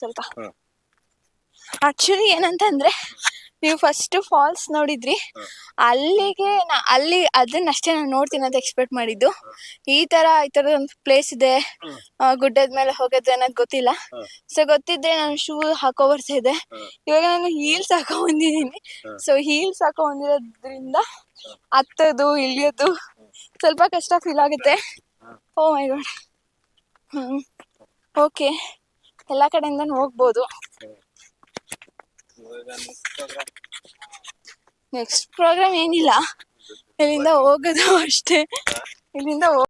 ಸ್ವಲ್ಪ. ಆಕ್ಚುಲಿ ಏನಂತಂದ್ರೆ ನೀವು ಫಸ್ಟ್ ಫಾಲ್ಸ್ ನೋಡಿದ್ರಿ. ಅಲ್ಲಿಗೆ ನಾ- ಅಲ್ಲಿ ಅದನ್ನಷ್ಟೇ ನಾನು ನೋಡ್ತೀನಿ ಅಂತ ಎಕ್ಸ್ಪೆಕ್ಟ್ ಮಾಡಿದ್ದು. ಈ ತರ ಈ ತರ ಒಂದು ಪ್ಲೇಸ್ ಇದೆ. ಆ, ಗುಡ್ಡದ ಮೇಲೆ ಹೋಗೋದು ಅನ್ನೋದು ಗೊತ್ತಿಲ್ಲ. ಸೊ ಗೊತ್ತಿದ್ರೆ ನಾನು ಶೂ ಹಾಕೋ ಬರ್ತಾ ಇದೆ. ಇವಾಗ ನಾನು ಹೀಲ್ಸ್ ಹಾಕೋ ಬಂದಿದ್ದೀನಿ. ಸೊ ಹೀಲ್ಸ್ ಹಾಕೋ ಬಂದಿರೋದ್ರಿಂದ ಹತ್ತೋದು ಇಳಿಯೋದು ಸ್ವಲ್ಪ ಕಷ್ಟ ಫೀಲ್ ಆಗುತ್ತೆ. ಓ ಮೈ ಗಾಡ್ ಹ್ಮ್. ಓಕೆ ಎಲ್ಲ ಕಡೆಯಿಂದ ಹೋಗ್ಬೋದು. ನೆಕ್ಸ್ಟ್ ಪ್ರೋಗ್ರಾಮ್ ಏನಿಲ್ಲ. ಇಲ್ಲಿಂದ ಹೋಗೋದು ಅಷ್ಟೇ. ಇಲ್ಲಿಂದ ಹೋಗ್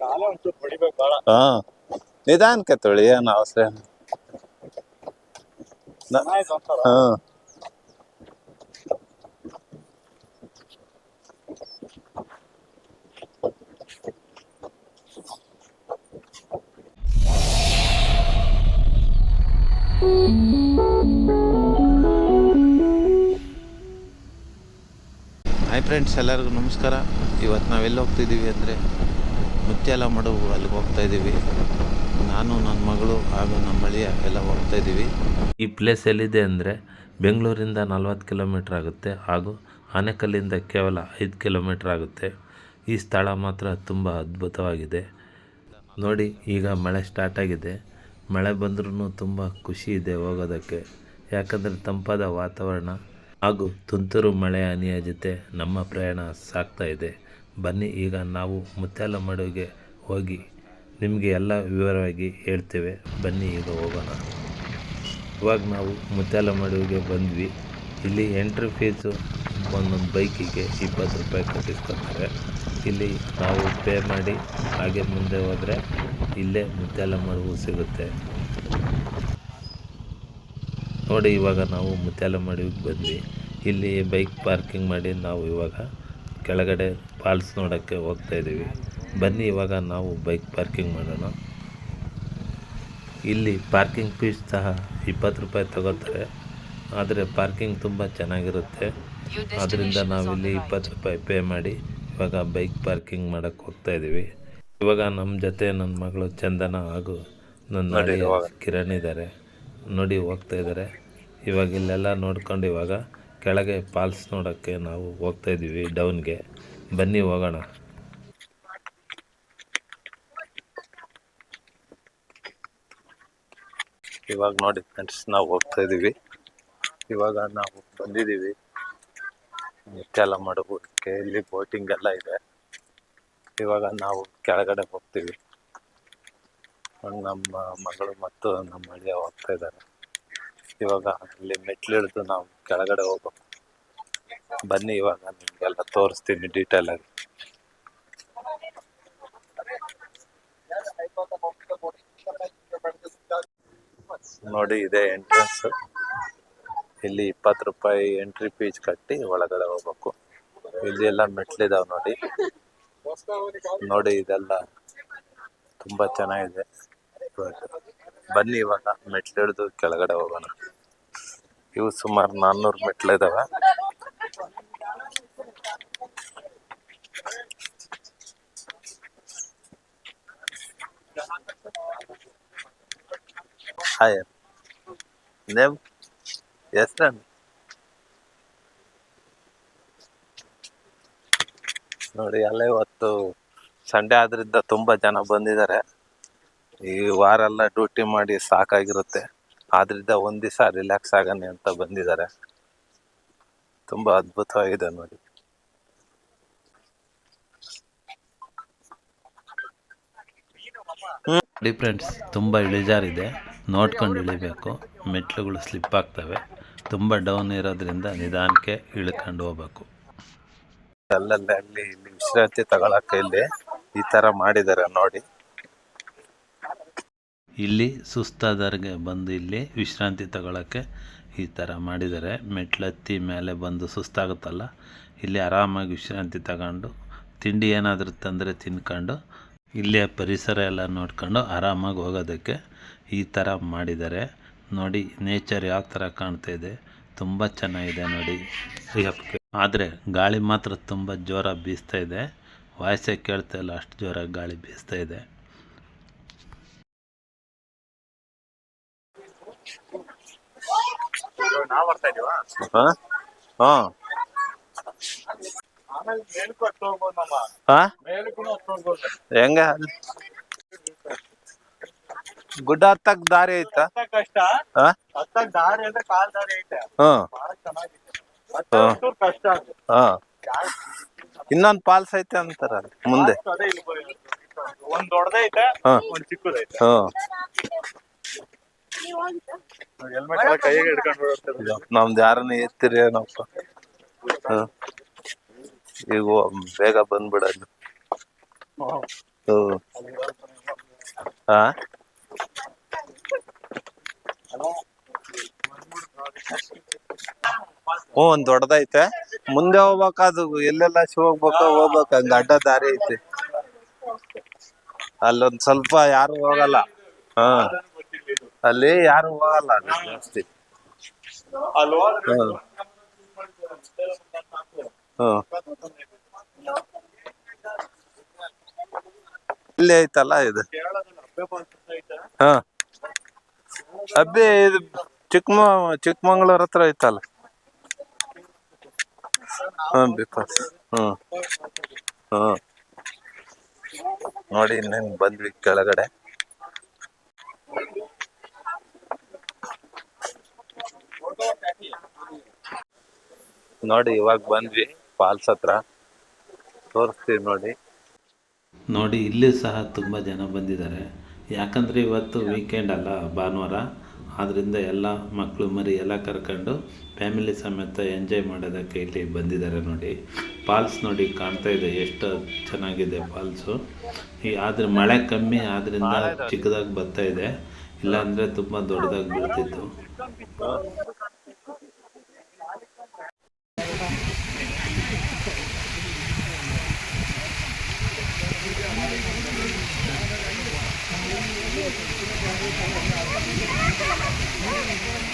ಕಾಲ ಒಂಚೂರು ಹೊಡಿಬೇಕು ಭಾಳ ಹಾ. ನಿಧಾನಕ್ಕೆ ತೊಳಿ ಏನು ಅವಸರ ಹಾ. ಹಾಯ್ ಫ್ರೆಂಡ್ಸ್ ಎಲ್ಲರಿಗೂ ನಮಸ್ಕಾರ. ಇವತ್ತು ನಾವೆಲ್ಲ ಹೋಗ್ತಿದ್ದೀವಿ ಅಂದರೆ ಮುತ್ಯಾಲ ಮಡುವು ಅಲ್ಲಿಗೆ ಹೋಗ್ತಾ ಇದ್ದೀವಿ. ನಾನು, ನನ್ನ ಮಗಳು ಹಾಗೂ ನಮ್ಮ ಅಳಿಯ ಎಲ್ಲ ಹೋಗ್ತಾ ಇದ್ದೀವಿ. ಈ ಪ್ಲೇಸ್ ಎಲ್ಲಿದೆ ಅಂದರೆ ಬೆಂಗಳೂರಿಂದ ನಲ್ವತ್ತು ಕಿಲೋಮೀಟ್ರ್ ಆಗುತ್ತೆ ಹಾಗೂ ಆನೆಕಲ್ಲಿಂದ ಕೇವಲ ಐದು ಕಿಲೋಮೀಟ್ರ್ ಆಗುತ್ತೆ. ಈ ಸ್ಥಳ ಮಾತ್ರ ತುಂಬ ಅದ್ಭುತವಾಗಿದೆ. ನೋಡಿ, ಈಗ ಮಳೆ ಸ್ಟಾರ್ಟ್ ಆಗಿದೆ. ಮಳೆ ಬಂದ್ರೂ ತುಂಬ ಖುಷಿ ಇದೆ ಹೋಗೋದಕ್ಕೆ. ಯಾಕಂದರೆ ತಂಪಾದ ವಾತಾವರಣ ಹಾಗೂ ತುಂತುರು ಮಳೆ ಹನಿಯ ಜೊತೆ ನಮ್ಮ ಪ್ರಯಾಣ ಸಾಗ್ತಾ ಇದೆ. ಬನ್ನಿ, ಈಗ ನಾವು ಮುತ್ಯಾಲ ಮಡುವಿಗೆ ಹೋಗಿ ನಿಮಗೆ ಎಲ್ಲ ವಿವರವಾಗಿ ಹೇಳ್ತೇವೆ. ಬನ್ನಿ, ಈಗ ಹೋಗೋಣ. ಇವಾಗ ನಾವು ಮುತ್ಯಾಲ ಮಡುವಿಗೆ ಬಂದ್ವಿ. ಇಲ್ಲಿ ಎಂಟ್ರಿ ಫೀಸು ಒಂದೊಂದು ಬೈಕಿಗೆ ಇಪ್ಪತ್ತು ರೂಪಾಯಿ ಕಟ್ಟಿಸ್ಕೊತಾರೆ ಇಲ್ಲಿ ನಾವು ಪೇ ಮಾಡಿ ಹಾಗೆ ಮುಂದೆ ಹೋದರೆ ಇಲ್ಲೇ ಮುತ್ಯಾಲ ಮಡುವು ಸಿಗುತ್ತೆ. ನೋಡಿ, ಇವಾಗ ನಾವು ಮುತ್ಯಾಲ ಮಡುವಿಗೆ ಬಂದ್ವಿ. ಇಲ್ಲಿ ಬೈಕ್ ಪಾರ್ಕಿಂಗ್ ಮಾಡಿ ನಾವು ಇವಾಗ ಕೆಳಗಡೆ ಫಾಲ್ಸ್ ನೋಡೋಕ್ಕೆ ಹೋಗ್ತಾ ಇದ್ದೀವಿ. ಬನ್ನಿ ಇವಾಗ ನಾವು ಬೈಕ್ ಪಾರ್ಕಿಂಗ್ ಮಾಡೋಣ. ಇಲ್ಲಿ ಪಾರ್ಕಿಂಗ್ ಫೀಸ್ ಸಹ ಇಪ್ಪತ್ತು ರೂಪಾಯಿ ತಗೋತಾರೆ. ಆದರೆ ಪಾರ್ಕಿಂಗ್ ತುಂಬ ಚೆನ್ನಾಗಿರುತ್ತೆ. ಆದ್ದರಿಂದ ನಾವಿಲ್ಲಿ ಇಪ್ಪತ್ತು ರೂಪಾಯಿ ಪೇ ಮಾಡಿ ಇವಾಗ ಬೈಕ್ ಪಾರ್ಕಿಂಗ್ ಮಾಡೋಕ್ಕೆ ಹೋಗ್ತಾ ಇದ್ದೀವಿ. ಇವಾಗ ನಮ್ಮ ಜೊತೆ ನನ್ನ ಮಗಳು ಚಂದನ ಹಾಗೂ ನನ್ನ. ಕಿರಣ್ ಇದ್ದಾರೆ. ನೋಡಿ ಹೋಗ್ತಾ ಇದ್ದಾರೆ. ಇವಾಗ ಇಲ್ಲೆಲ್ಲ ನೋಡ್ಕೊಂಡು ಇವಾಗ ಕೆಳಗೆ ಫಾಲ್ಸ್ ನೋಡೋಕ್ಕೆ ನಾವು ಹೋಗ್ತಾ ಇದ್ದೀವಿ ಡೌನ್ಗೆ ಬನ್ನಿ, ಹೋಗೋಣ. ಇವಾಗ ನೋಡಿ ಫ್ರೆಂಡ್ಸ್ ನಾವು ಹೋಗ್ತಾ ಇದ್ದೀವಿ. ಇವಾಗ ನಾವು ಬಂದಿದ್ದೀವಿ. ಎಲ್ಲ ಮಾಡೋದಕ್ಕೆ ಇಲ್ಲಿ ಬೋಟಿಂಗ್ ಎಲ್ಲ ಇದೆ. ಇವಾಗ ನಾವು ಕೆಳಗಡೆ ಹೋಗ್ತೀವಿ. ನಮ್ಮ ಮಗಳು ಮತ್ತು ನಮ್ಮ ಅಳಿಯ ಹೋಗ್ತಾ ಇದ್ದಾರೆ. ಇವಾಗ ಅಲ್ಲಿ ಮೆಟ್ಲಿಳಿದು ನಾವು ಕೆಳಗಡೆ ಹೋಗ್ಬೇಕು ಬನ್ನಿ ಇವಾಗ, ನಿಮಗೆಲ್ಲ ತೋರಿಸ್ತೀನಿ ಡೀಟೇಲ್ ಆಗಿ. ನೋಡಿ, ಇದೆ ಎಂಟ್ರೆನ್ಸ್ ಇಲ್ಲಿ ಇಪ್ಪತ್ತು ರೂಪಾಯಿ ಎಂಟ್ರಿ ಫೀಸ್ ಕಟ್ಟಿ ಒಳಗಡೆ ಹೋಗ್ಬೇಕು. ಇಲ್ಲಿ ಎಲ್ಲ ಮೆಟ್ಲಿದಾವ್ ನೋಡಿ. ನೋಡಿ, ಇದೆಲ್ಲ ತುಂಬಾ ಚೆನ್ನಾಗಿದೆ. ಬನ್ನಿ ಇವಾಗ, ಮೆಟ್ಲಿಡ್ದು ಕೆಳಗಡೆ ಹೋಗೋಣ. ಇವು ಸುಮಾರು ನಾನ್ನೂರು ಮೆಟ್ಲು ಹಾಯ್ ನೇಮ್ ಹೆಸ್ರೇನು ನೋಡಿ, ಅಲ್ಲೇ ಇವತ್ತು ಸಂಡೆ ಆದ್ರಿಂದ ತುಂಬಾ ಜನ ಬಂದಿದ್ದಾರೆ. ಈ ವಾರ ಎಲ್ಲ ಡ್ಯೂಟಿ ಮಾಡಿ ಸಾಕಾಗಿರುತ್ತೆ. ಆದ್ರಿಂದ ಒಂದ್ ದಿವಸ ರಿಲ್ಯಾಕ್ಸ್ ಆಗಣ ಅಂತ ಬಂದಿದ್ದಾರೆ ತುಂಬಾ ಅದ್ಭುತವಾಗಿದೆ ನೋಡಿ. ಫ್ರೆಂಡ್ಸ್ ತುಂಬ ಇಳಿಜಾರಿದೆ. ನೋಡ್ಕೊಂಡು ಇಳಿಬೇಕು. ಮೆಟ್ಲುಗಳು ಸ್ಲಿಪ್ ಆಗ್ತವೆ. ತುಂಬ ಡೌನ್ ಇರೋದ್ರಿಂದ ನಿಧಾನಕ್ಕೆ ಇಳ್ಕೊಂಡು ಹೋಗ್ಬೇಕು. ಅಲ್ಲಲ್ಲಿ ಅಲ್ಲಿ ಇಲ್ಲಿ ವಿಶ್ರಾಂತಿ ತಗೊಳಕ್ಕೆ ಇಲ್ಲಿ ಈ ತರ ಮಾಡಿದ್ದಾರೆ ನೋಡಿ. ಇಲ್ಲಿ ಸುಸ್ತಾದವ್ರಿಗೆ ಬಂದು ಇಲ್ಲಿ ವಿಶ್ರಾಂತಿ ತಗೊಳ್ಳೋಕ್ಕೆ ಈ ಥರ ಮಾಡಿದ್ದಾರೆ. ಮೆಟ್ಲತ್ತಿ ಮೇಲೆ ಬಂದು ಸುಸ್ತಾಗುತ್ತಲ್ಲ, ಇಲ್ಲಿ ಆರಾಮಾಗಿ ವಿಶ್ರಾಂತಿ ತಗೊಂಡು, ತಿಂಡಿ ಏನಾದರೂ ತಂದರೆ ತಿನ್ಕೊಂಡು, ಇಲ್ಲಿಯ ಪರಿಸರ ಎಲ್ಲ ನೋಡ್ಕೊಂಡು ಆರಾಮಾಗಿ ಹೋಗೋದಕ್ಕೆ ಈ ಥರ ಮಾಡಿದ್ದಾರೆ. ನೋಡಿ, ನೇಚರ್ ಯಾವ ಥರ ಕಾಣ್ತಾ ಇದೆ. ತುಂಬ ಚೆನ್ನಾಗಿದೆ ನೋಡಿ. ಆದರೆ ಗಾಳಿ ಮಾತ್ರ ತುಂಬ ಜೋರಾಗಿ ಬೀಸ್ತಾ ಇದೆ. ವಾಯ್ಸೇ ಕೇಳ್ತಾ ಇಲ್ಲ ಅಷ್ಟು ಜೋರಾಗಿ ಗಾಳಿ ಬೀಸ್ತಾ ಇದೆ. ನಾವ್ ಬರ್ತಾ ಇದೀವಾ? ಹಾಂ? ಹಾಂ. ಹಾಂ? ಹೆಂಗ? ಗುಡ್ಡ ಹತ್ತಕ್ ದಾರಿ ಐತಾ? ಕಷ್ಟ. ಹಾ? ಹತ್ತಕ್ ದಾರಿ ಅಂದ್ರೆ ಕಾಲ್ ದಾರಿ ಐತೆ. ಹ್ಮ್ ಬಹಳ ಚೆನ್ನಾಗಿದೆ ಹತ್ತಕ್ಕೂ ಕಷ್ಟ ಅದು. ಹಾ. ಇನ್ನೊಂದ್ ಪಾಲ್ಸ್ ಐತೆ ಅಂತಾರ ಮುಂದೆ. ಅದೇ ಇಲ್ಲಿ ಬರೋದು. ಒಂದ್ ದೊಡ್ಡದೈತೆ ಹಾ. ಒಂದ್ ಚಿಕ್ಕದೈತೆ. ಹ್ಮ್ ಹೆಲ್ಮೆಟ್ ಎಲ್ಲ ಕೈಗೆ ಹಿಡ್ಕೊಂಡು ಹೋಗ್ತಾರೆ ಇದು ನಮ್ದು ಯಾರನ್ನ ಎತ್ತಿರಿ ಏನಪ್ಪ. ಈಗ ಬೇಗ ಬಂದ್ಬಿಡ ಹಾ? ಹ್ಞೂ ಒಂದ್ ದೊಡ್ಡದೈತೆ. ಮುಂದೆ ಹೋಗ್ಬೇಕಾದ ಎಲ್ಲೆಲ್ಲ ಶಿವ ಹೋಗ್ಬೇಕ ಹೋಗ್ಬೇಕ. ಹಂಗ ಅಡ್ಡ ದಾರಿ ಐತೆ. ಅಲ್ಲೊಂದ್ ಸ್ವಲ್ಪ ಯಾರು ಹೋಗಲ್ಲ. ಹಾ. ಅಲ್ಲಿ ಯಾರು ಹೋಗಲ್ಲ ಜಾಸ್ತಿ. ಇಲ್ಲಿ ಐತಲ್ಲ ಇದು? ಹಾ. ಅಬ್ಬಿ ಇದು ಚಿಕ್ಕಮ ಚಿಕ್ಕಮಂಗ್ಳೂರ್ ಹತ್ರ ಐತಲ್ಲ. ಹ್ಮ್ ಬಿಕಾಸ್ ಹ್ಮ್ ಹ್ಮ್ ನೋಡಿ ಇನ್ನೇನ್ ಬಂದ್ವಿ ಕೆಳಗಡೆ. ನೋಡಿ, ಇವಾಗ ಬಂದ್ವಿ ಫಾಲ್ಸ್ ಹತ್ರ. ತೋರಿಸ್ತೀವಿ ನೋಡಿ. ನೋಡಿ, ಇಲ್ಲಿ ಸಹ ತುಂಬ ಜನ ಬಂದಿದ್ದಾರೆ. ಯಾಕಂದರೆ ಇವತ್ತು ವೀಕೆಂಡ್ ಅಲ್ಲ, ಭಾನುವಾರ. ಆದ್ದರಿಂದ ಎಲ್ಲ ಮಕ್ಕಳು ಮರಿ ಎಲ್ಲ ಕರ್ಕೊಂಡು ಫ್ಯಾಮಿಲಿ ಸಮೇತ ಎಂಜಾಯ್ ಮಾಡೋದಕ್ಕೆ ಇಲ್ಲಿ ಬಂದಿದ್ದಾರೆ ನೋಡಿ. ಫಾಲ್ಸ್ ನೋಡಿ ಕಾಣ್ತಾ ಇದೆ, ಎಷ್ಟು ಚೆನ್ನಾಗಿದೆ ಫಾಲ್ಸು ಈ ಆದರೆ ಮಳೆ ಕಮ್ಮಿ ಆದ್ದರಿಂದ ಚಿಕ್ಕದಾಗಿ ಬರ್ತಾ ಇದೆ. ಇಲ್ಲಾಂದರೆ ತುಂಬ ದೊಡ್ಡದಾಗಿ ಬೀಳ್ತಿತ್ತು. Gracias.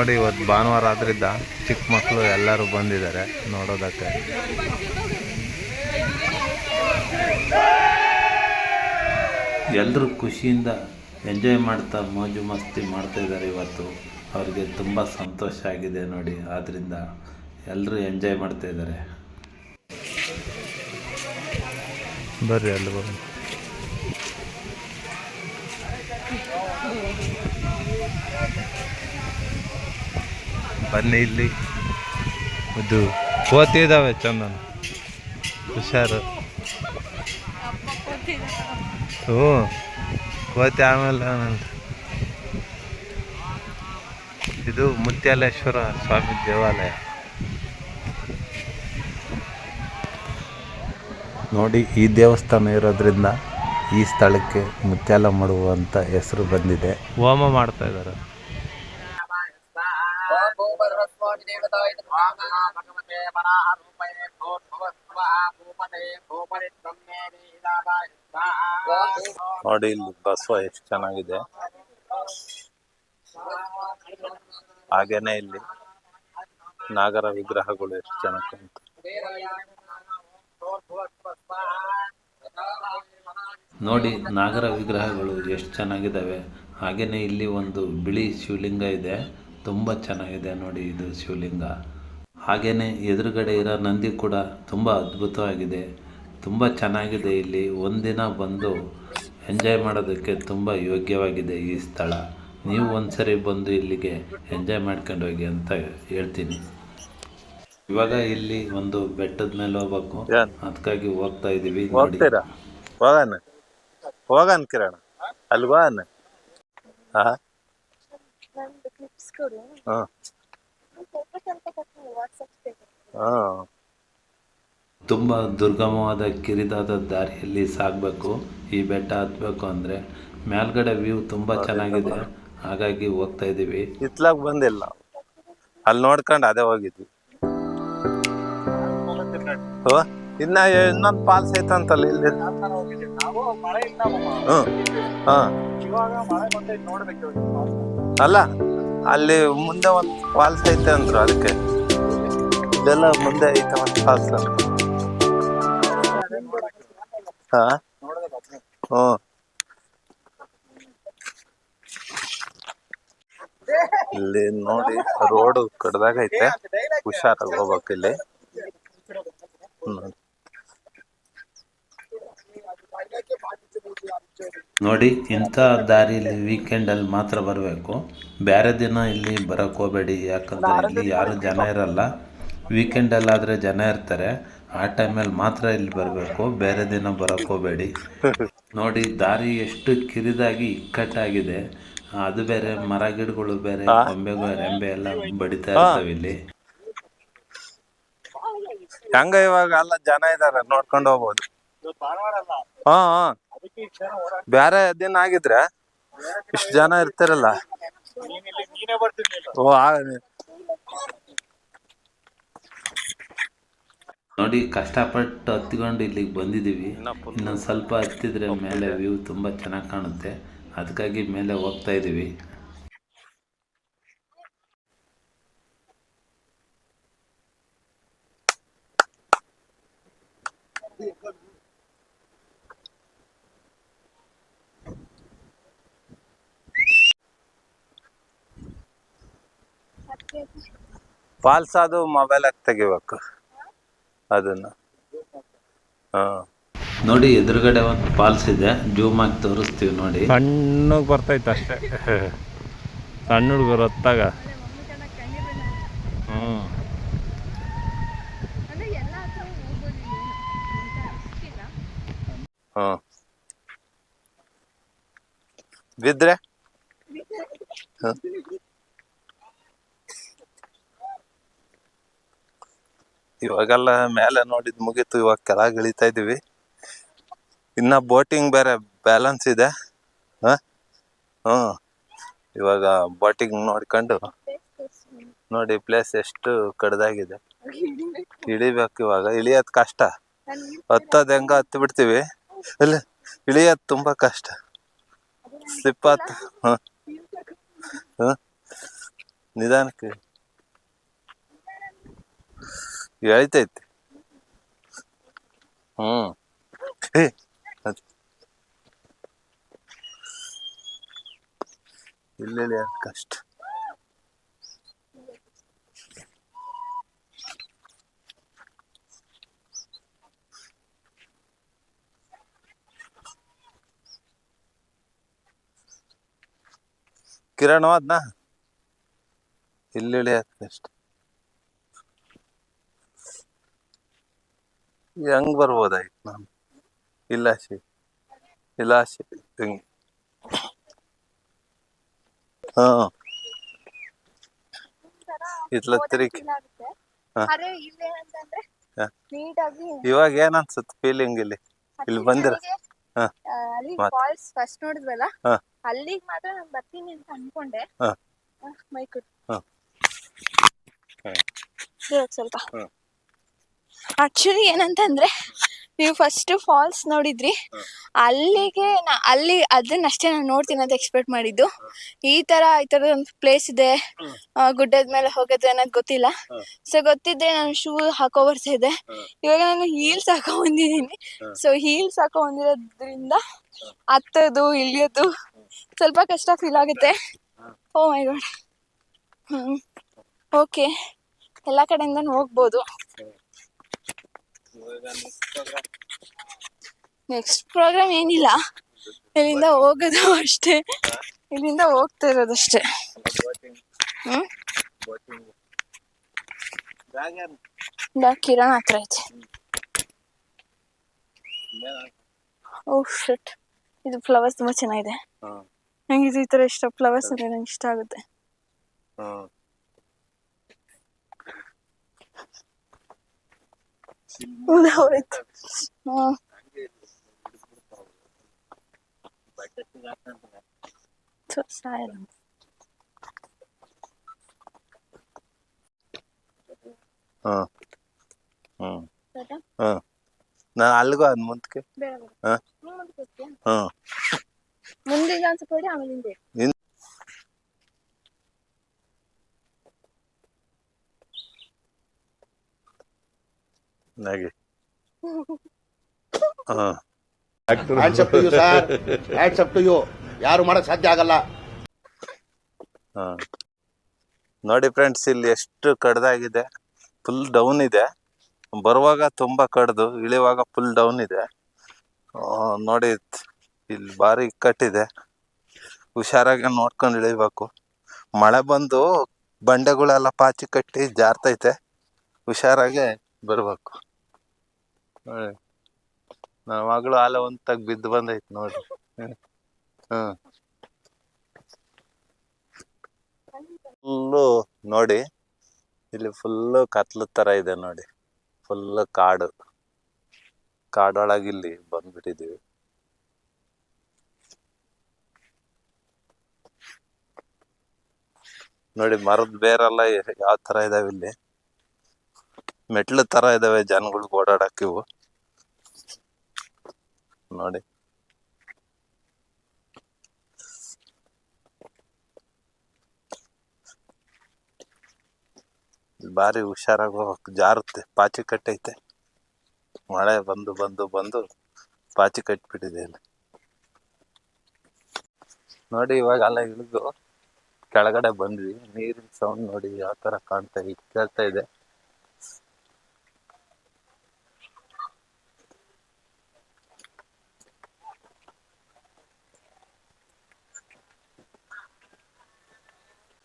ನೋಡಿ ಇವತ್ತು ಭಾನುವಾರ ಆದ್ರಿಂದ ಚಿಕ್ಕ ಮಕ್ಕಳು ಎಲ್ಲರೂ ಬಂದಿದ್ದಾರೆ ನೋಡೋದಕ್ಕೆ. ಎಲ್ಲರೂ ಖುಷಿಯಿಂದ ಎಂಜಾಯ್ ಮಾಡ್ತಾ ಮೋಜು ಮಸ್ತಿ ಮಾಡ್ತಾ ಇದ್ದಾರೆ ಇವತ್ತು. ಅವ್ರಿಗೆ ತುಂಬ ಸಂತೋಷ ಆಗಿದೆ ನೋಡಿ ಆದ್ದರಿಂದ ಎಲ್ಲರೂ ಎಂಜಾಯ್ ಮಾಡ್ತಾ ಇದ್ದಾರೆ. ಬರ್ರಿ ಅಲ್ಲಿ ಬರ್ರಿ ಬನ್ನಿ ಇಲ್ಲಿ. ಇದು ಕೋತಿ ಇದಾವೆ ಚಂದನ್. ಹುಷಾರು. ಹ್ಞೂ. ಕೋತಿ ಆಮೇಲೆ ಇದು ಮುತ್ಯಾಲೇಶ್ವರ ಸ್ವಾಮಿ ದೇವಾಲಯ. ನೋಡಿ ಈ ದೇವಸ್ಥಾನ ಇರೋದ್ರಿಂದ ಈ ಸ್ಥಳಕ್ಕೆ ಮುತ್ಯಾಲ ಮಾಡುವಂಥ ಅಂತ ಹೆಸರು ಬಂದಿದೆ. ಹೋಮ ಮಾಡ್ತಾ ಇದ್ದಾರೆ. ನೋಡಿ, ಇಲ್ಲಿ ಬಸವ ಎಷ್ಟು ಚೆನ್ನಾಗಿದೆ. ಹಾಗೇನೆ ಇಲ್ಲಿ ನಾಗರ ವಿಗ್ರಹಗಳು ಎಷ್ಟು ಚೆನ್ನಾಗಿ ಕಾಣ್ತಾರೆ ನೋಡಿ, ನಾಗರ ವಿಗ್ರಹಗಳು ಎಷ್ಟು ಚೆನ್ನಾಗಿದ್ದಾವೆ. ಹಾಗೆಯೇ ಇಲ್ಲಿ ಒಂದು ಬಿಳಿ ಶಿವಲಿಂಗ ಇದೆ. ತುಂಬ ಚೆನ್ನಾಗಿದೆ ನೋಡಿ ಇದು ಶಿವಲಿಂಗ. ಹಾಗೆಯೇ ಎದುರುಗಡೆ ಇರೋ ನಂದಿ ಕೂಡ ತುಂಬ ಅದ್ಭುತವಾಗಿದೆ. ತುಂಬ ಚೆನ್ನಾಗಿದೆ ಇಲ್ಲಿ. ಒಂದಿನ ಬಂದು ಎಂಜಾಯ್ ಮಾಡೋದಕ್ಕೆ ತುಂಬ ಯೋಗ್ಯವಾಗಿದೆ ಈ ಸ್ಥಳ. ನೀವು ಒಂದ್ಸರಿ ಬಂದು ಇಲ್ಲಿಗೆ ಎಂಜಾಯ್ ಮಾಡ್ಕೊಂಡು ಹೋಗಿ ಅಂತ ಹೇಳ್ತೀನಿ. ಇವಾಗ ಇಲ್ಲಿ ಒಂದು ಬೆಟ್ಟದ ಮೇಲೆ ಹೋಗ್ಬೇಕು? ಅದಕ್ಕಾಗಿ ಹೋಗ್ತಾ ಇದೀವಿ ಹೋಗೋಣ. ಹೋಗೋಣ ಕಿರಣ. ಅಲ್ಲಿ ಹೋಗೋಣ ಹಾ ತುಂಬಾ ದುರ್ಗಮವಾದ ಕಿರಿದಾದ ದಾರಿಯಲ್ಲಿ ಸಾಗಬೇಕು ಈ ಬೆಟ್ಟ ಹತ್ಬೇಕು ಅಂದ್ರೆ ಮೇಲ್ಗಡೆ ವ್ಯೂ ತುಂಬಾ ಚೆನ್ನಾಗಿದೆ. ಹಾಗಾಗಿ ಹೋಗ್ತಾ ಇದೀವಿ ಇತ್ಲಾಗ ಬಂದಿಲ್ಲ. ಅಲ್ಲಿ ನೋಡ್ಕೊಂಡು ಅದೇ ಹೋಗಿದ್ವಿ. ಓ ಇನ್ನ ಇನ್ನೊಂದು ಪಾಲ್ಸ್ ಐತಂತಲ್ಲ ಇಲ್ಲಿ? ನಾವು ಮಳೆ ಇಲ್ಲ ಮಾಮ. ಹ್ಮ್. ಹಾ. ಇವಾಗ ಮಳೆ ಬಂದೈತೆ ನೋಡ್ಬೇಕು ಅಲ್ಲ ಅಲ್ಲಿ ಮುಂದೆ ಒಂದು ಫಾಲ್ಸ್ ಐತೆ ಅಂದ್ರು ಅದಕ್ಕೆ. ಇದೆಲ್ಲ ಮುಂದೆ ಐತೆ ಒಂದು ಫಾಲ್ಸ್ ಹಾ? ಇಲ್ಲಿ ನೋಡಿ ರೋಡ್ ಕಡ್ದಾಗ ಐತೆ. ಹುಷಾರಾಗಿ ಹೋಗ್ಬೇಕು ಇಲ್ಲಿ. ಹ್ಮ್. ನೋಡಿ ಇಂಥ ದಾರಿಲಿ ವೀಕೆಂಡಲ್ಲಿ ಮಾತ್ರ ಬರಬೇಕು. ಬೇರೆ ದಿನ ಇಲ್ಲಿ ಬರೋಕ್ಕೆ ಹೋಗಬೇಡಿ. ಯಾಕಂದರೆ ಇಲ್ಲಿ ಯಾರು ಜನ ಇರಲ್ಲ. ವೀಕೆಂಡಲ್ಲಾದರೆ ಜನ ಇರ್ತಾರೆ. ಆ ಟೈಮಲ್ಲಿ ಮಾತ್ರ ಇಲ್ಲಿ ಬರಬೇಕು. ಬೇರೆ ದಿನ ಬರೋಕ್ಕೆ ಹೋಗಬೇಡಿ. ನೋಡಿ ದಾರಿ ಎಷ್ಟು ಕಿರಿದಾಗಿ ಇಕ್ಕಟ್ಟಾಗಿದೆ. ಅದು ಬೇರೆ ಮರ ಗಿಡಗಳು ಬೇರೆ ಕೊಂಬೆ ರೆಂಬೆ ಎಲ್ಲ ಬಡಿತಾ ಇರ್ತವೆ ಇಲ್ಲಿ. ಹಂಗ ಇವಾಗ ಎಲ್ಲ ಜನ ಇದಾರೆ. ನೋಡ್ಕೊಂಡು ಹೋಗ್ಬೋದು. ಅಲ್ಲ? ಹಾ ಹಾ. ಬೇರೆ ದಿನ ಆಗಿದ್ರೆ ಇಷ್ಟು ಜನ ಇರ್ತಾರಲ್ಲ. ಓ ನೋಡಿ, ಕಷ್ಟಪಟ್ಟು ಹತ್ಕೊಂಡು ಇಲ್ಲಿಗೆ ಬಂದಿದ್ದೀವಿ. ಇನ್ನೊಂದು ಸ್ವಲ್ಪ ಹತ್ತಿದ್ರೆ ಮೇಲೆ ವ್ಯೂ ತುಂಬ ಚೆನ್ನಾಗಿ ಕಾಣುತ್ತೆ. ಅದಕ್ಕಾಗಿ ಮೇಲೆ ಹೋಗ್ತಾ ಇದ್ದೀವಿ ಫಾಲ್ಸ್ ಅದು ಮೊಬೈಲ್ ತೆಗಿಬೇಕು. ಅದನ್ನ. ಹಾ. ನೋಡಿ ಎದುರುಗಡೆ ಒಂದು ಫಾಲ್ಸ್ ಇದೆ. ಜೂಮ್ ಆಗಿ ತೋರಿಸ್ತೀವಿ ನೋಡಿ. ಸಣ್ಣಗೆ ಬರ್ತೈತೆ ಅಷ್ಟೇ. ಸಣ್ಣ ಹುಡುಗರು ಹೊತ್ತಾಗ. ಹ್ಞೂ ಬಿದ್ರೆ? ಹ. ಇವಾಗೆಲ್ಲ ಮೇಲೆ ನೋಡಿದ್ ಮುಗೀತು, ಇವಾಗ ಕೆಳಗೆ ಇಳಿತಾ ಇದೀವಿ. ಇನ್ನ ಬೋಟಿಂಗ್ ಬೇರೆ ಬ್ಯಾಲೆನ್ಸ್ ಇದೆ. ಹ್ಮ್ ಇವಾಗ ಬೋಟಿಂಗ್ ನೋಡ್ಕೊಂಡು ನೋಡಿ ಪ್ಲೇಸ್ ಎಷ್ಟು ಕಡ್ದಾಗಿದೆ. ಇಳಿಬೇಕು ಇವಾಗ. ಇಳಿಯೋದ್ ಕಷ್ಟ. ಹತ್ತೋದ್ ಹೆಂಗ ಹತ್ತಿ ಬಿಡ್ತೀವಿ ಇಲ್ಲ, ಇಳಿಯೋದ್ ತುಂಬಾ ಕಷ್ಟ. ಸ್ಲಿಪ್ ಹ. ಹ? ನಿಧಾನಕ್ಕೆ ಎಳಿತೈತಿ ಹ್ಮ್ ಹೇ ಅದ್- ಕಷ್ಟ ಕಿರಣ್ ಹೋದ್ನಾ ಇಲ್ಲಿ ಕಷ್ಟ ಹೆಂಗ್ ಬರ್ಬೋದಾಯ್ತು ನಾನು ಇಲ್ಲ ಶಿ ಇಲ್ಲ ಹಾ ಇತ್ಲ ತಿರುಗಿ ಹಾ. ಅರೆ ಇಲ್ಲಿ ಅಂತಂದ್ರೆ ಹಾ. ನೀಟಾಗಿ ಇವಾಗ ಏನ್ ಅನ್ಸುತ್ತೆ ಫೀಲಿಂಗ್ ಇಲ್ಲಿ ಇಲ್ಲಿ ಬಂದಿರ. ಅಲ್ಲಿ? ಫಾಲ್ಸ್ ಫಸ್ಟ್ ನೋಡಿದ್ವಲ್ಲ. ಅಲ್ಲಿಗೆ ಮಾತ್ರ ನಾನು ಬರ್ತೀನಿ ಅಂತ ಅನ್ಕೊಂಡೆ. ಮೈಕ್. ಸ್ವಲ್ಪ. ಆಕ್ಚುಲಿ ಏನಂತಂದ್ರೆ, ನೀವು ಫಸ್ಟ್ ಫಾಲ್ಸ್ ನೋಡಿದ್ರಿ. ಅಲ್ಲಿಗೆ ನಾ, ಅಲ್ಲಿ ಅದನ್ನಷ್ಟೇ ನಾನು ನೋಡ್ತೀನಿ ಅಂತ ಎಕ್ಸ್ಪೆಕ್ಟ್ ಮಾಡಿದ್ದು. ಈ ತರ ಈ ತರ ಒಂದು ಪ್ಲೇಸ್ ಇದೆ. ಗುಡ್ಡದ ಮೇಲೆ ಹೋಗೋದು ಅನ್ನೋದು ಗೊತ್ತಿಲ್ಲ. ಸೊ ಗೊತ್ತಿದ್ದೆ ನಾನು ಶೂ ಹಾಕೋ ಬರ್ತಾ ಇದೆ. ಇವಾಗ ನಾನು ಹೀಲ್ಸ್ ಹಾಕೋ ಬಂದಿದ್ದೀನಿ. ಸೊ ಹೀಲ್ಸ್ ಹಾಕೋ ಬಂದಿರೋದ್ರಿಂದ ಹತ್ತೋದು, ಇಳಿಯೋದು ಸ್ವಲ್ಪ ಕಷ್ಟ ಫೀಲ್ ಆಗುತ್ತೆ. ಓ ಮೈ ಗಾಡ್ ಹ್ಮ್. ಓಕೆ ಎಲ್ಲ ಕಡೆಯಿಂದ ಹೋಗ್ಬೋದು. ನೆಕ್ಸ್ಟ್ ಪ್ರೋಗ್ರಾಮ್ ಏನಿಲ್ಲ. ಇಲ್ಲಿಂದ ಹೋಗೋದು ಅಷ್ಟೇ. ಇಲ್ಲಿಂದ ಹೋಗ್ತಾ ಇರೋದಷ್ಟೇ ಹ್ಮ್? ಕಿರಣ್ ಹತ್ರ ಐತೆ. ಓ ಶಟ್ ಇದು ಫ್ಲವರ್ಸ್ ತುಂಬಾ ಚೆನ್ನಾಗಿದೆ. ನಂಗೆ ಇದು ಈ ತರ ಇಷ್ಟ. ಫ್ಲವರ್ಸ್ ಅಂದ್ರೆ ನಂಗೆ ಇಷ್ಟ ಆಗುತ್ತೆ ಹ್ಮ್ ಹೌದಾ, ಹೋಯ್ತು ಹ್ಮ್ ಥು, ಸಾಯಲ್ಲ. ಹ್ಮ್ ಹ್ಮ್ ಬೇಡ? ಹ್ಮ್ ನಾನು ಅಲ್ಲಿಗೂ ಅದ್ ಮುಂದಕ್ಕೆ ಬೇಡ, ಬೇಡ. ಹಾ ನೀನ್ ಮುಂದಕ್ಕೆ ಹೋಗ್ತೀಯಾ? ಹ್ಮ್ ಮುಂದಿನ ಒಂದ್ ಸ್ವಲ್ಪ ಹೊಡಿ, ಆಮೇಲೆ ಹಿಂದೆ to you sir to you ಯಾರು ಮಾಡಕ್ ಸಾಧ್ಯ ಆಗಲ್ಲ. ಹಾ. ನೋಡಿ ಫ್ರೆಂಡ್ಸ್ ಇಲ್ಲಿ ಎಷ್ಟು ಕಡ್ದಾಗಿದೆ. ಫುಲ್ ಡೌನ್ ಇದೆ. ಬರುವಾಗ ತುಂಬಾ ಕಡ್ದು ಇಳಿಯುವಾಗ ಫುಲ್ ಡೌನ್ ಇದೆ. ಆ, ನೋಡಿ ಇಲ್ಲಿ ಭಾರಿ ಇಕ್ಕಟ್ಟಿದೆ ಹುಷಾರಾಗಿ ನೋಡ್ಕೊಂಡು ಇಳಿಬೇಕು. ಮಳೆ ಬಂದು ಬಂಡೆಗಳೆಲ್ಲ ಪಾಚಿ ಕಟ್ಟಿ ಜಾರ್ತೈತೆ. ಹುಷಾರಾಗೆ ಬರ್ಬೇಕು. ನೋಡಿ ನನ್ನ ಮಗಳು ಒಂದ್ ತಗ್ ಬಿದ್ದು ಬಂದೈತಿ ನೋಡಿ ಹ್ಮ್. ಫುಲ್ಲು ನೋಡಿ, ಇಲ್ಲಿ ಫುಲ್ಲು ಕತ್ಲು ತರ ಇದೆ ನೋಡಿ. ಫುಲ್ ಕಾಡು. ಕಾಡೊಳಗೆ ಇಲ್ಲಿ ಬಂದ್ಬಿಟ್ಟಿದೀವಿ. ನೋಡಿ, ಮರದ ಬೇರೆಲ್ಲ ಯಾವ ತರ ಇದಾವೆ ಇಲ್ಲಿ? ಮೆಟ್ಲು ತರ ಇದಾವೆ ಜನಗಳಿಗೆ ಓಡಾಡಕ್ ಇವು. ನೋಡಿ. ಬಾರಿ ಹುಷಾರಾಗಿ ಜಾರುತ್ತೆ. ಪಾಚಿ ಕಟ್ಟೈತೆ. ಮಳೆ ಬಂದು ಬಂದು ಬಂದು ಪಾಚಿ ಕಟ್ಬಿಟ್ಟಿದೆ ಇಲ್ಲಿ. ನೋಡಿ ಇವಾಗ ಅಲ್ಲ ಇಳಿದು ಕೆಳಗಡೆ ಬಂದ್ವಿ. ನೀರಿನ ಸೌಂಡ್ ನೋಡಿ ಯಾವ ತರ ಕಾಣ್ತಾ ಇದೆ, ಕೇಳ್ತಾ ಇದೆ.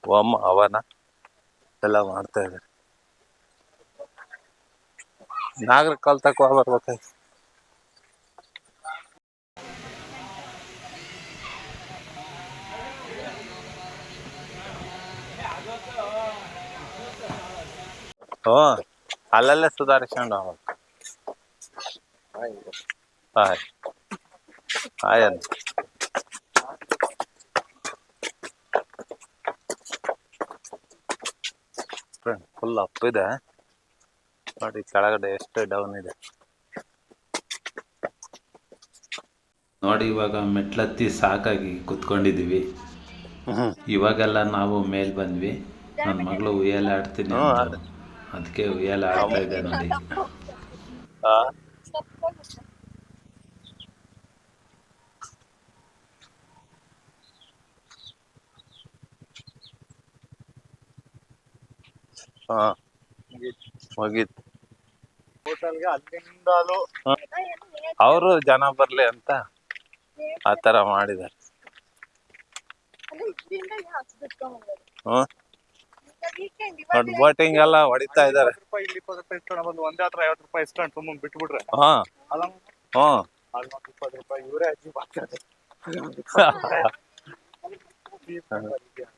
ಹೋಮ ಹವನ ಎಲ್ಲ ಮಾಡ್ತಾ ಇದ್ದಾರೆ. ನಾಗರ ಕಾಲ್ ತಕ್ಕ ಬರ್ಬೇಕಾಯ್ತು. ಹ್ಞೂ ಅಲ್ಲಲ್ಲೇ ಸುಧಾರಿಸ್ಕೊಂಡು ಹೋಗ್ಬೇಕು ಹಾಯ್ ಹಾಯ್ ಅಂತ ಫುಲ್ ಅಪ್ ಇದೆ. ನೋಡಿ ಕೆಳಗಡೆ ಎಷ್ಟು ಡೌನ್ ಇದೆ. ನೋಡಿ ಇವಾಗ ಮೆಟ್ಲತ್ತಿ ಸಾಕಾಗಿ ಕುತ್ಕೊಂಡಿದೀವಿ ಇವಾಗೆಲ್ಲ ನಾವು ಮೇಲ್ ಬಂದ್ವಿ. ನನ್ ಮಗಳು ಉಯ್ಯಾಲೆ ಆಡ್ತೀನಿ ಅದಕ್ಕೆ ಉಯ್ಯಾಲೆ ಆಡ್ತಾ ಇದೆ ನೋಡಿ. ಹಾ. ಮುಗೀತು. ಹೋಟೆಲ್ಗೆ ಅಲ್ಲಿಂದಲೂ ಅವರು ಜನ ಬರ್ಲಿ ಅಂತ ಆ ತರ ಮಾಡಿದ್ದಾರೆ. ಹ್ಮ್. ಬೋಟಿಂಗ್ ಎಲ್ಲ ಹೊಡಿತಾ ಇದ್ದಾರೆ. ರೂಪಾಯಿ ಇಲ್ಲಿ ಇಪ್ಪತ್ತು ರೂಪಾಯಿ ಇಸ್ಕೊಂಡು ಬಂದು ಒಂದೇ ಹತ್ರ ಐವತ್ತು ರೂಪಾಯಿ ಇಸ್ಕೊಂಡು ತುಂಬ ಬಿಟ್ಬಿಟ್ರೆ. ಹಾ. ಅಲ್ಲ ಹ್ಮ್. ಅಲ್ಲೊಂದು ಇಪ್ಪತ್ತು ರೂಪಾಯಿ ಇವರೇ ಅಜ್ಜಿ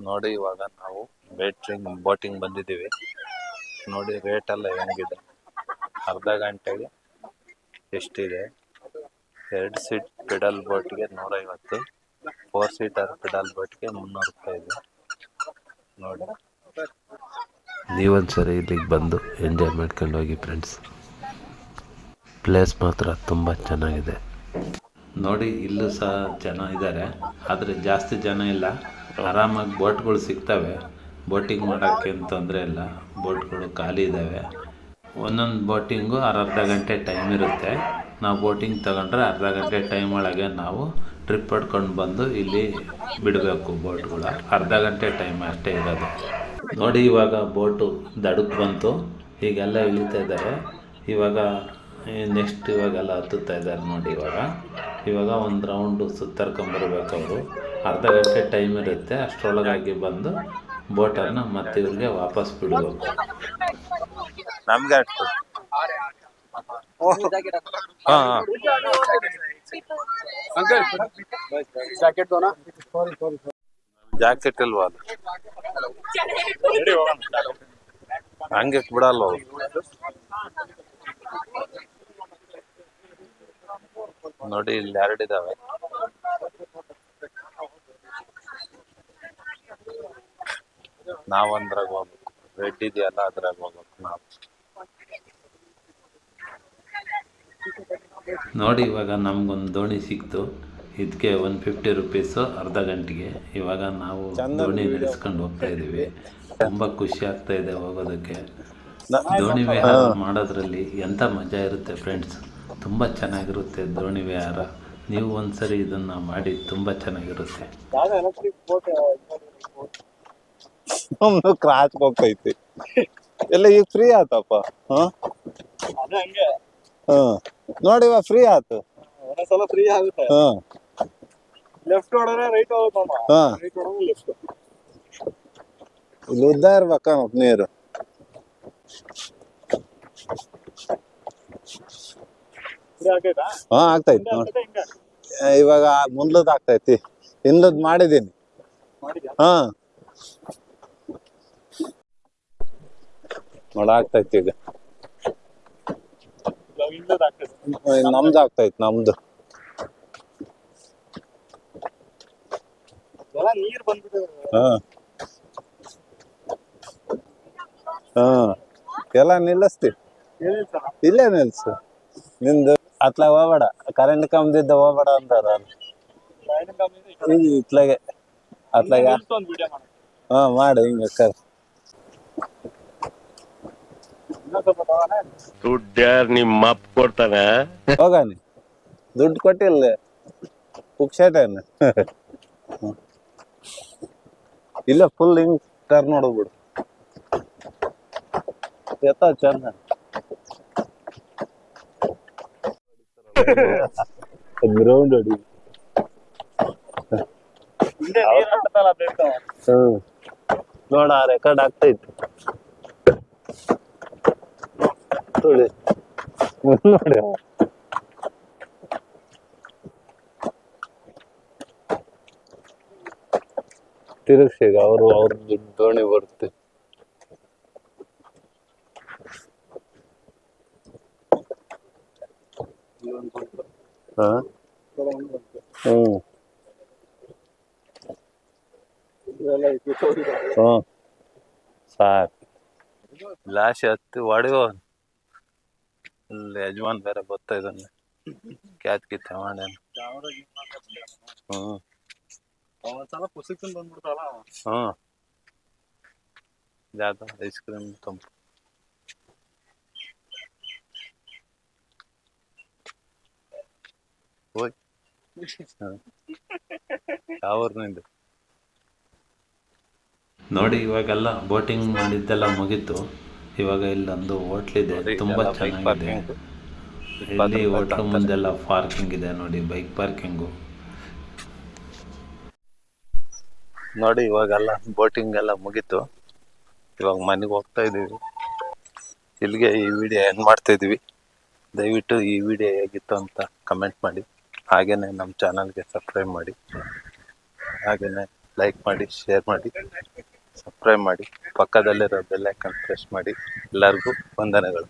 ನೋಡಿ, ಇವಾಗ ನಾವು ವೇಟ್ರಿಂಗ್ ಬೋಟಿಂಗ್ ಬಂದಿದ್ದೀವಿ. ನೋಡಿ ರೇಟ್ ಎಲ್ಲ ಹೆಂಗಿದೆ? ಅರ್ಧ ಗಂಟೆಗೆ ಎಷ್ಟಿದೆ? ಎರಡು ಸೀಟ್ ಪೆಡಲ್ ಬೋಟ್ಗೆ ನೂರೈವತ್ತು. ಫೋರ್ ಸೀಟರ್ ಪೆಡಲ್ ಬೋಟ್ಗೆ ಮುನ್ನೂರು ರೂಪಾಯಿ ಇದೆ ನೋಡಿ. ನೀವೊಂದ್ಸರಿ ಇಲ್ಲಿಗೆ ಬಂದು ಎಂಜಾಯ್ ಮಾಡ್ಕೊಂಡು ಹೋಗಿ ಫ್ರೆಂಡ್ಸ್. ಪ್ಲೇಸ್ ಮಾತ್ರ ತುಂಬ ಚೆನ್ನಾಗಿದೆ. ನೋಡಿ, ಇಲ್ಲೂ ಸಹ ಜನ ಇದ್ದಾರೆ. ಆದರೆ ಜಾಸ್ತಿ ಜನ ಇಲ್ಲ. ಆರಾಮಾಗಿ ಬೋಟ್ಗಳು ಸಿಗ್ತವೆ. ಬೋಟಿಂಗ್ ಮಾಡೋಕ್ಕೆ ಏನು ತೊಂದರೆ ಇಲ್ಲ. ಬೋಟ್ಗಳು ಖಾಲಿ ಇದ್ದಾವೆ. ಒಂದೊಂದು ಬೋಟಿಂಗು ಅರ್ಧ ಗಂಟೆ ಟೈಮ್ ಇರುತ್ತೆ. ನಾವು ಬೋಟಿಂಗ್ ತಗೊಂಡ್ರೆ ಅರ್ಧ ಗಂಟೆ ಟೈಮ್ ಒಳಗೆ ನಾವು ಟ್ರಿಪ್ ಹೊಡ್ಕೊಂಡು ಬಂದು ಇಲ್ಲಿ ಬಿಡಬೇಕು ಬೋಟ್ಗಳ ಅರ್ಧ ಗಂಟೆ ಟೈಮ್ ಅಷ್ಟೇ ಇರೋದು. ನೋಡಿ ಇವಾಗ ಬೋಟು ದಡಕ್ಕೆ ಬಂತು. ಈಗೆಲ್ಲ ಇಳಿತಾ ಇದ್ದಾರೆ. ಇವಾಗ ನೆಕ್ಸ್ಟ್ ಇವಾಗೆಲ್ಲ ಹತ್ತುತ್ತಾ ಇದ್ದಾರೆ ನೋಡಿ ಇವಾಗ. ಇವಾಗ ಒಂದು ರೌಂಡು ಸುತ್ತರ್ಕೊಂಬರ್ಬೇಕು ಅವರು. ಅರ್ಧ ಗಂಟೆ ಟೈಮ್ ಇರುತ್ತೆ. ಅಷ್ಟರೊಳಗಾಗಿ ಬಂದು ಬೋಟನ್ನು ಮತ್ತೆ ಇವ್ರಿಗೆ ವಾಪಸ್ ಬಿಡಬೇಕು. ನಮ್ಗೆ. ಜಾಕೆಟ್ ಜಾಕೆಟ್ ಇಲ್ವಾ ಅದು? ಹಂಗೆ ಬಿಡಲ್ವ ಅವು? ನೋಡಿ ಇಲ್ಲಿ ಎರಡಿದಾವೆ ನಾವಂದ್ರಾಗ ಹೋಗ್ಬೇಕು. ರೆಡ್ ಇದೆಯಲ್ಲ ಅದ್ರಾಗ ಹೋಗ್ಬೇಕು ನಾವು. ನೋಡಿ ಇವಾಗ ನಮಗೊಂದು ದೋಣಿ ಸಿಕ್ತು. ಇದಕ್ಕೆ ಒನ್ ಫಿಫ್ಟಿ ರುಪೀಸು ಅರ್ಧ ಗಂಟೆಗೆ. ಇವಾಗ ನಾವು ದೋಣಿ ನಡೆಸ್ಕೊಂಡು ಹೋಗ್ತಾ ಇದ್ದೀವಿ ತುಂಬಾ ಖುಷಿ ಆಗ್ತಾ ಇದೆ ಹೋಗೋದಕ್ಕೆ. ದೋಣಿ ವಿಹಾರ ಮಾಡೋದ್ರಲ್ಲಿ ಎಂತ ಮಜಾ ಇರುತ್ತೆ ಫ್ರೆಂಡ್ಸ್ ತುಂಬಾ ಚೆನ್ನಾಗಿರುತ್ತೆ ದೋಣಿ ವಿಹಾರ. ನೀವು ಒಂದ್ಸರಿ ಇದನ್ನ ಮಾಡಿ ತುಂಬಾ ಚೆನ್ನಾಗಿರುತ್ತೆ. ಕ್ರಾಚ್ ಹೋಗ್ತೈತಿ. ಎಲ್ಲ ಈಗ ಫ್ರೀ ಆತಪ್ಪ ಹ? ಅದೇ ಹಂಗೆ. ಹ್ಮ್ ನೋಡಿವ ಫ್ರೀ ಆತು. ಸಲ ಫ್ರೀ ಆಗುತ್ತೆ. ಹ್ಮ್ ಲೆಫ್ಟ್ ರೈಟ್ ಹಾ. ರೈಟ್ ಲೆಫ್ಟ್ ಇಲ್ಲಿ ಉದ್ದ ಇರ್ಬೇಕ ನೀರು. ಫ್ರೀ ಆಗೈತಾ ಹಾ ಆಗ್ತೈತಿ ನೋಡಿ. ಹಿಂಗೆ ಇವಾಗ ಮುಂದ್ಲದ್ ಆಗ್ತೈತಿ. ಹಿಂದದ್ ಮಾಡಿದೀನಿ. ಮಾಡಿದ್ಯಾ? ಹಾ. ನೋಡ ಆಗ್ತೈತಿ ಈಗ ಇವಾಗ ಹಿಂದದ್ ಆಗ್ತದೆ ಈಗ ನಮ್ದು ಆಗ್ತೈತಿ ನಮ್ದು. ನೀರ್ ಬಂದಿದೆ ಹಾ. ಹಾ. ಎಲ್ಲ ನಿಲ್ಲಿಸ್ತಿ ಇಲ್ಲೇ ನಿಲ್ಸು. ನಿಂದು ಅತ್ಲ ಹೋಗ್ಬೇಡ. ಕರೆಂಟ್ ಕಂಬದಿದ್ದ ಹೋಗ್ಬೇಡ ಅಂತಾರ ಇತ್ಲಾಗೆ ಅತ್ಲಾಗೆ. ಹಾ ಮಾಡಿ ಹಿಂಗ ಕರ್ ಇನ್ನೊಂದ್ ಯಾರು ನಿಮ್ಮ ಅಪ್ಪ ಕೊಡ್ತಾನೆ? ಹೋಗಾನಿ ದುಡ್ಡು ಕೊಟ್ಟಿಲ್ಲ. ಇಲ್ಲ ಫುಲ್ ಹಿಂಗ್ ಟರ್ನ್ ನೋಡ್ಬಿಡು ಎತ್ತ ಚಂದ. Ground hmm. ನೋಡ ರೆಕಾರ್ಡ್ ಆಗ್ತೈತಿ ಮುಂದ್ ನೋಡಿ. ತಿರುಗಿಸಿ ಅವರು ಅವ್ರ ದೋಣಿ ಬರುತ್ತೆ. ಹ್ಮ್. ಹ್ಮ್. ಸಾಕ್. ಲಾಶ್ ಹತ್ತು ಹೊಡೆಯೋ ಇಲ್ಲಿ ಯಜಮಾನ್ ಬೇರೆ ಬರ್ತಾ ಇದ್ದಾನೆ. ಕ್ಯಾಚ್ ಕಿತ್ತ ಮಾಡ್ಯಾನ ಹ್ಮ್. ಒಂದ್ಸಲ ಪುಸ್ತಕ ಬಂದ್ಬಿಡ್ತಾವಲ್ಲ ಹ್ಮ್. ಜಾತ ಐಸ್ ಕ್ರೀಮ್ ತಂಪು. ಹೋಯ್. ಯಾವ ನಿಂದು? ನೋಡಿ ಇವಾಗೆಲ್ಲ ಬೋಟಿಂಗ್ ಮಾಡಿದ್ದೆಲ್ಲ ಮುಗೀತು. ಇವಾಗ ಇಲ್ಲೊಂದು ಹೋಟ್ಲಿದೆ ಇದೆ ತುಂಬ ಚೆನ್ನಾಗಿದೆ. ಇಲ್ಲಿ ಹೋಟ್ಲು. ಮುಂದೆಲ್ಲ ಪಾರ್ಕಿಂಗ್ ಇದೆ ನೋಡಿ ಬೈಕ್ ಪಾರ್ಕಿಂಗು ನೋಡಿ ಇವಾಗೆಲ್ಲ ಬೋಟಿಂಗ್ ಎಲ್ಲ ಮುಗೀತು. ಇವಾಗ ಮನೆಗೆ ಹೋಗ್ತಾ ಇದೀವಿ ಇಲ್ಲಿಗೆ ಈ ವಿಡಿಯೋ ಎಂಡ್ ಮಾಡ್ತಾ ಇದೀವಿ ದಯವಿಟ್ಟು ಈ ವಿಡಿಯೋ ಹೇಗಿತ್ತು ಅಂತ ಕಮೆಂಟ್ ಮಾಡಿ. ಹಾಗೇನೆ ನಮ್ಮ ಚಾನಲ್ಗೆ ಸಬ್ಸ್ಕ್ರೈಬ್ ಮಾಡಿ. ಹಾಗೇನೆ ಲೈಕ್ ಮಾಡಿ ಶೇರ್ ಮಾಡಿ. ಸಬ್ಸ್ಕ್ರೈಬ್ ಮಾಡಿ ಪಕ್ಕದಲ್ಲಿರೋ ಬೆಲ್ ಐಕಾನ್ ಪ್ರೆಸ್ ಮಾಡಿ. ಎಲ್ಲರಿಗೂ ವಂದನೆಗಳು.